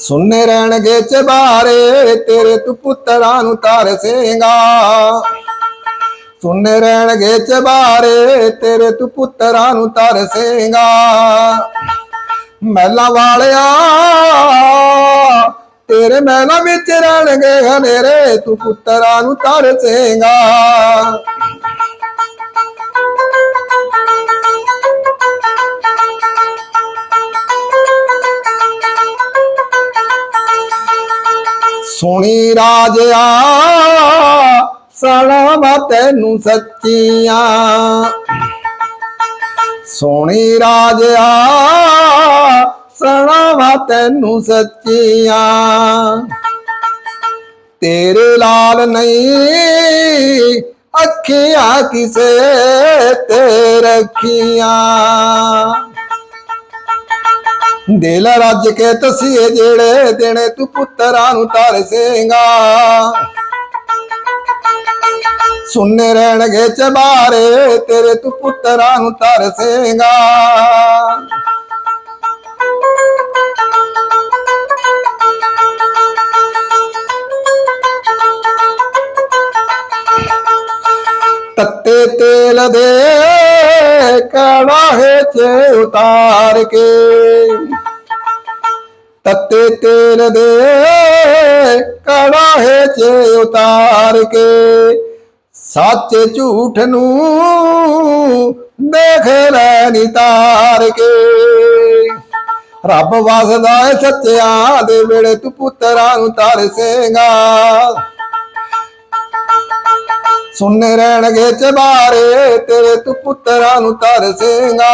ਸੁਣਨੇ ਰਹਿਣਗੇ ਚਬਾਰੇ, ਤੇਰੇ ਤੂੰ ਪੁੱਤਰਾਂ ਨੂੰ ਤਰਸੇਗਾ ਸੁਣਨੇ ਰਹਿਣਗੇ ਚਬਾਰੇ, ਤੇਰੇ ਤੂੰ ਪੁੱਤਰਾਂ ਨੂੰ ਤਰਸੇਗਾ ਮਹਿਲਾ ਵਾਲਿਆ, ਤੇਰੇ ਮਹਿਲਾ ਵਿੱਚ ਰਹਿਣਗੇ ਹਨੇਰੇ, ਤੂੰ ਪੁੱਤਰਾਂ ਨੂੰ ਤਰਸੇਗਾ ਸੁਣੀ ਰਾਜਿਆ, ਸਲਾਮਾ ਤੈਨੂੰ ਸੱਚੀਆਂ। ਸੁਣੀ ਰਾਜਿਆ, ਸਲਾਮਾ ਤੈਨੂੰ ਸੱਚੀਆਂ। ਤੇਰੇ ਲਾਲ ਨਹੀਂ, ਅੱਖੀਆਂ ਕਿਸੇ ਤੇ ਰੱਖੀਆਂ। ਦਿਲ ਰੱਜ ਕੇ ਤਸੀਏ ਜਿਹੜੇ ਦੇਣੇ ਤੂੰ ਪੁੱਤਰਾਂ ਨੂੰ ਤਰਸੇਗਾ ਸੁਣਨੇ ਰਹਿਣਗੇ ਚਬਾਰੇ, ਤੇਰੇ ਤੂੰ ਪੁੱਤਰਾਂ ਨੂੰ ਤਰਸੇਗਾ ਤੱਤੇ ਤੇਲ ਦੇ ਕੜਾਹੇ 'ਚ ਉਤਾਰ ਕੇ। ਤੱਤੇ ਤੇਲ ਦੇ ਕੜਾਹੇ 'ਚ ਉਤਾਰ ਕੇ। ਸੱਚ ਝੂਠ ਨੂੰ ਦੇਖ ਲੈ ਨਿਤਾਰ ਕੇ। ਰੱਬ ਵਸਦਾ ਏ ਸੱਚਿਆਂ ਦੇ ਵੇਲੇ, ਤੂੰ ਪੁੱਤਰਾਂ ਨੂੰ ਤਰਸੇਗਾ ਸੁਣਨੇ ਰਹਿਣਗੇ ਚਬਾਰੇ ਤੇਰੇ ਤੂੰ ਪੁੱਤਰਾਂ ਨੂੰ ਤਰਸੇਗਾ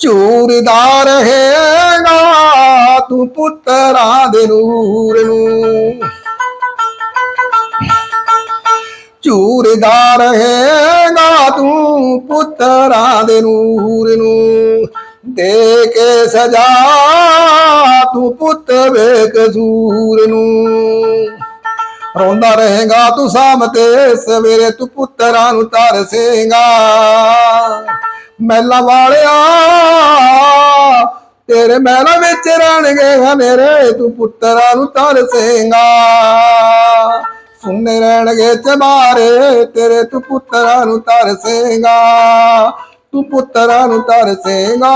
ਚੂਰਦਾ ਹੈਗਾ ਤੂੰ ਪੁੱਤਰਾਂ ਦੇ ਨੂਰ ਝੂਰਦਾ ਰਹੇਗਾ ਤੂੰ ਪੁੱਤਰਾਂ ਦੇ ਨੂਰ ਨੂੰ। ਦੇ ਕੇ ਸਜਾ ਤੂੰ ਪੁੱਤ ਬੇਕਸੂਰ ਨੂੰ। ਰੋਂਦਾ ਰਹੇਗਾ ਤੂੰ ਸਾਹਮਤੇ ਸਵੇਰੇ ਤੂੰ ਪੁੱਤਰਾਂ ਨੂੰ ਤਰਸੇਗਾ ਮਹਿਲਾ ਵਾਲਿਆ, ਤੇਰੇ ਮਹਿਲਾ ਵਿੱਚ ਰਹਿਣਗੇ ਹਨੇਰੇ, ਤੂੰ ਪੁੱਤਰਾਂ ਨੂੰ ਤਰਸੇਗਾ ਸੁਣਨੇ ਰਹਿਣਗੇ ਚਬਾਰੇ ਤੇਰੇ ਤੂੰ ਪੁੱਤਰਾਂ ਨੂੰ ਤਰਸੇਗਾ ਤੂੰ ਪੁੱਤਰਾਂ ਨੂੰ ਤਰਸੇਗਾ